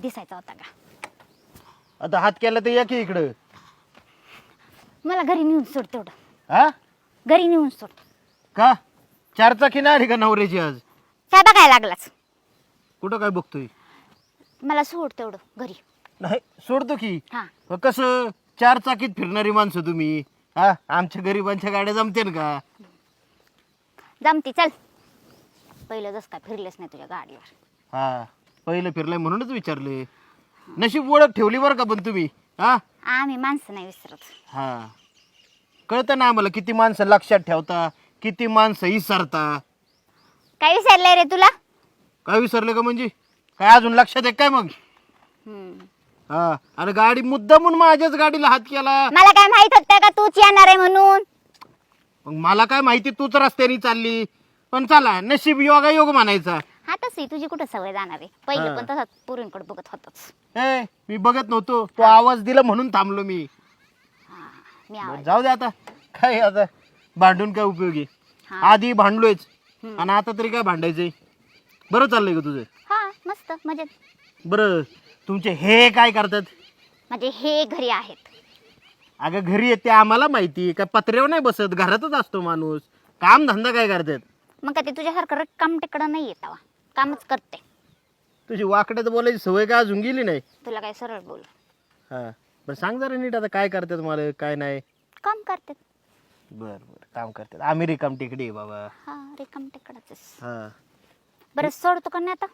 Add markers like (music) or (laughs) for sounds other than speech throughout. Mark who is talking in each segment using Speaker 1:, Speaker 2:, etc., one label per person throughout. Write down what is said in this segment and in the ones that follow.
Speaker 1: दिसायचा होता का?
Speaker 2: आता हात केला तर या की इकडं.
Speaker 1: मला घरी नेऊन सोड तेवढं.
Speaker 2: हा?
Speaker 1: घरी नेऊन सोड.
Speaker 2: का? चार चाकी नाही आली का नवऱ्याची आज?
Speaker 1: काय बघायला लागलाच?
Speaker 2: कुठं काय बघतोय?
Speaker 1: मला सोड तेवढं घरी.
Speaker 2: नाही सोडतो की.
Speaker 1: हा.
Speaker 2: मग कसं? चार चाकीत फिरणारी माणसं तुम्ही. हा? आमच्या गरिबांच्या गाड्या जमतेन का?
Speaker 1: जमती चल. पहिलं जस काय फिरलेच नाही तुझ्या गाडीवर.
Speaker 2: हा. पहिलं फिरलंय म्हणूनच विचारले. नशीब ओळख ठेवली बरं का पण तुम्ही हा?
Speaker 1: आम्ही माणसं नाही विसरत.
Speaker 2: हा. कळतं ना आम्हाला किती माणसं लक्षात ठेवता किती माणसं विसरता.
Speaker 1: काय विसरलंय रे तुला?
Speaker 2: काय विसरले का म्हणजे? काय अजून लक्षात आहे काय मग?
Speaker 1: हम्म.
Speaker 2: हा. आणि गाडी मुद्दामून माझ्याच गाडीला हात केला.
Speaker 1: मला काय माहीत होतं का तूच येणार आहे म्हणून?
Speaker 2: मग मला काय माहिती तूच रस्त्याने चालली. पण चला नशीब योगा योग म्हणायचा.
Speaker 1: हा तसं तुझी कुठं सवय जाणार आहे? पहिलं. पण तसाच पुरींकडे बघत होतच.
Speaker 2: ए मी बघत नव्हतो. तो आवाज दिला म्हणून थांबलो मी.
Speaker 1: आवाज
Speaker 2: जाऊ दे आता. काय आता? भांडून काय उपयोगी?
Speaker 1: हा.
Speaker 2: आधी भांडलोयच. आणि आता तरी काय भांडायचंय? बरं चाललंय का तुझं?
Speaker 1: हा मस्त मजेत.
Speaker 2: बरं तुमचे हे काय करतात?
Speaker 1: म्हणजे हे घरी आहेत.
Speaker 2: अगं घरी येते आम्हाला माहिती काय पत्र्यावर नाही बसत? घरातच असतो माणूस. काम धंदा काय करतात?
Speaker 1: मग ते तुझ्यासारखं काम तिकडं नाही येत कामच करते.
Speaker 2: तुझी वाकड्यात बोलायची सवय काय अजून गेली नाही?
Speaker 1: तुला काय सरळ बोल?
Speaker 2: हा. बरं सांग जरा नीट आता काय करतात मला काय नाही.
Speaker 1: काम करते
Speaker 2: बर बर काम करतात. आम्ही रिकाम टेकडी आहे बाबा.
Speaker 1: हा रिकाम तिकडच
Speaker 2: हा.
Speaker 1: बरं सोडतो का नाही आता?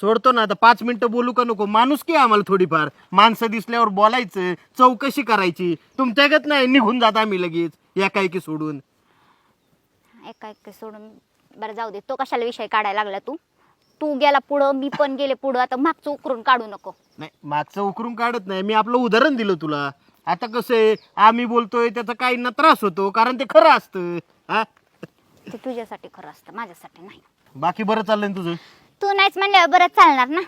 Speaker 2: सोडतो ना आता पाच मिनिटं बोलू का नको? माणूस की आम्हाला थोडीफार? माणसं दिसल्यावर बोलायचं चौकशी करायची. तुमच्यागत नाही निघून जात आम्ही लगेच एकाएकी सोडून.
Speaker 1: एका एक सोडून. बरं जाऊ दे. तो कशाला विषय काढायला लागला तू? तू गेला पुढं मी पण गेले पुढं आता मागचं उकरून काढू नको.
Speaker 2: नाही मागचं उकरून काढत नाही. मी आपलं उदाहरण दिलं तुला. आता कसं आहे आम्ही बोलतोय त्याचा काहींना त्रास होतो कारण ते खरं असतं. हा?
Speaker 1: ते तुझ्यासाठी खरं असतं माझ्यासाठी नाही.
Speaker 2: बाकी बरं चाललंय ना तुझं?
Speaker 1: तू नाहीच म्हणल्यावर बरं चालणार ना.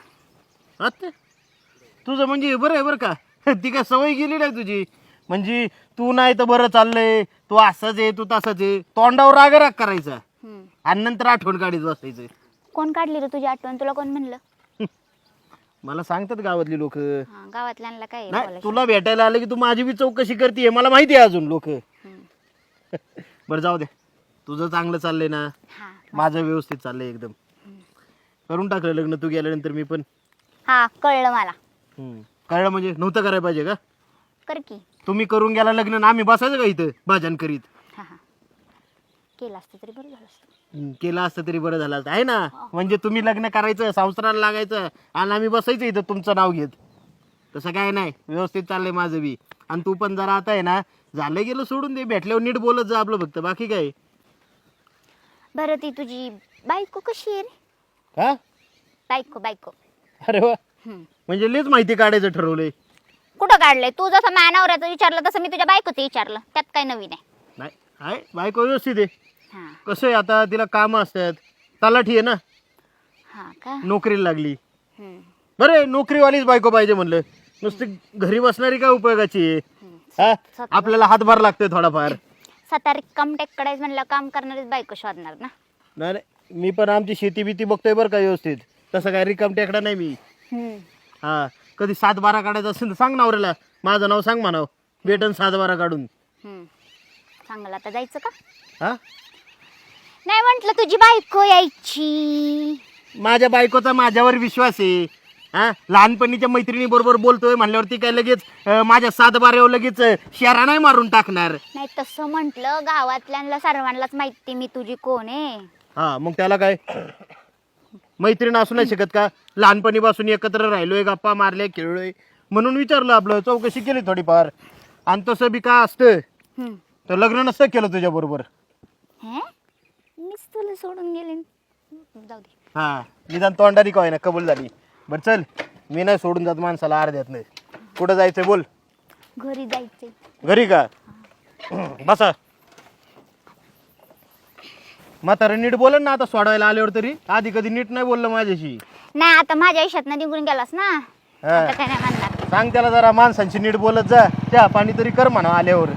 Speaker 2: तुझं म्हणजे बरं आहे बरं का? (laughs) ती काय सवय गेली नाही तुझी? म्हणजे तू नाही तर बरं चाललंय तू असंच आहे तू तसंच आहे. तोंडावर राग राग करायचा.
Speaker 1: हम्म.
Speaker 2: आणि नंतर आठवण काढीत बसायचं.
Speaker 1: कोण काढली रे तुझी आठवण? तुला कोण म्हणलं?
Speaker 2: मला सांगतात गावातली लोक.
Speaker 1: हा गावातल्यांना काय आहे
Speaker 2: नाही
Speaker 1: बोलायचं?
Speaker 2: तुला भेटायला आलं की तू माझी बी चौकशी करते मला माहिती आहे अजून लोक.
Speaker 1: हम्म. (laughs)
Speaker 2: बरं जाऊ दे. तुझं चांगलं चाललंय ना?
Speaker 1: हा.
Speaker 2: माझं व्यवस्थित चाललंय एकदम. करून टाकलं लग्न तू गेल्यानंतर मी पण.
Speaker 1: हा कळलं मला.
Speaker 2: हम्म. कळलं म्हणजे नव्हतं करायला पाहिजे का?
Speaker 1: कर की.
Speaker 2: तुम्ही करून गेला लग्न आणि आम्ही बसायचं का इथं? भाजन करीत
Speaker 1: केलं असतं तरी बरं झालं असतं.
Speaker 2: हम्म, केलं असतं तरी बरं झालं असतं. आहे ना? म्हणजे तुम्ही लग्न करायचं संसाराला लागायचं आणि आम्ही बसायचं इथं तुमचं नाव घेत. तसं काय नाही. व्यवस्थित चाललंय माझं बी. आणि तू पण जरा आता आहे ना झालं गेलं सोडून दे. भेटल्यावर नीट बोलत जा आपलं फक्त. बाकी काय?
Speaker 1: बरं ती तुझी बायको कशी आहे रे?
Speaker 2: हा?
Speaker 1: बायको बायको.
Speaker 2: अरे वा.
Speaker 1: हम्म.
Speaker 2: म्हणजे लेच माहिती काढायचं ठरवलंय.
Speaker 1: कुठं काढलंय? तू जसं मानावऱ्याचं विचारलं तसं मी तुझ्या बायकोचं विचारलं. त्यात काय नवीन आहे?
Speaker 2: नाही आहे. बायको व्यवस्थित आहे. कसं आहे आता तिला कामं असतात तलाठी आहे ना?
Speaker 1: हा का?
Speaker 2: नोकरीला लागली.
Speaker 1: हम्म.
Speaker 2: बरं आहे, नोकरीवालीच बायको पाहिजे म्हणलं. नुसती घरी बसणारी काय उपयोगाची आहे. हा? आपल्याला हातभार लागतोय थोडाफार.
Speaker 1: सता रिकाम टेकडायच म्हणलं काम करणारीच बायको शोधणार ना?
Speaker 2: नाही नाही. मी पण आमची शेती बिती बघतोय बरं का व्यवस्थित. तसं काय रिकाम टेकडा नाही मी.
Speaker 1: हम्म.
Speaker 2: हा. कधी सात बारा काढायचं असेल तर सांग नवऱ्याला. माझं नाव सांग म्हणाव. भेटन सात बारा काढून.
Speaker 1: हम्म. चांगलं. आता जायचं का?
Speaker 2: हा?
Speaker 1: नाही म्हंटल तुझी बायको यायची.
Speaker 2: माझ्या बायकोचा माझ्यावर विश्वास आहे. हा? लहानपणीच्या मैत्रिणी बरोबर बोलतोय म्हणल्यावरती काय लगेच अं, माझ्या सात बाऱ्यावर लगेच अं, शेरा नाही मारून टाकणार.
Speaker 1: नाही तसं म्हंटल गावातल्यांना सर्वांनाच माहिती मी तुझी कोण आहे.
Speaker 2: हा मग त्याला काय? मैत्रीण असू नाही शकत का? लहानपणीपासून एकत्र राहिलोय गप्पा मारल्या खेळलोय. म्हणून विचारलं आपलं चौकशी केली थोडीफार. आणि तसं बी काय असतं?
Speaker 1: हम्म.
Speaker 2: तर लग्न नसतं केलं तुझ्या बरोबर
Speaker 1: हे? मीच तुला सोडून गेले. जाऊ दे.
Speaker 2: हा निदान तोंडारी काय ना कबूल झाली. बरं चल मी नाही सोडून जात माणसाला अर्ध्यात नाही. कुठं जायचंय बोल.
Speaker 1: घरी जायचंय.
Speaker 2: घरी का? बसा. म्हातारा नीट बोल ना आता सोडवायला आल्यावर तरी. आधी कधी नीट नाही बोललं माझ्याशी.
Speaker 1: नाही आता माझ्या आयुष्यात निघून गेलास ना?
Speaker 2: हा.
Speaker 1: आता काय नाही म्हणणार.
Speaker 2: सांग त्याला जरा माणसांची नीट बोलत जा. त्या पाणी तरी कर म्हणा आल्यावर.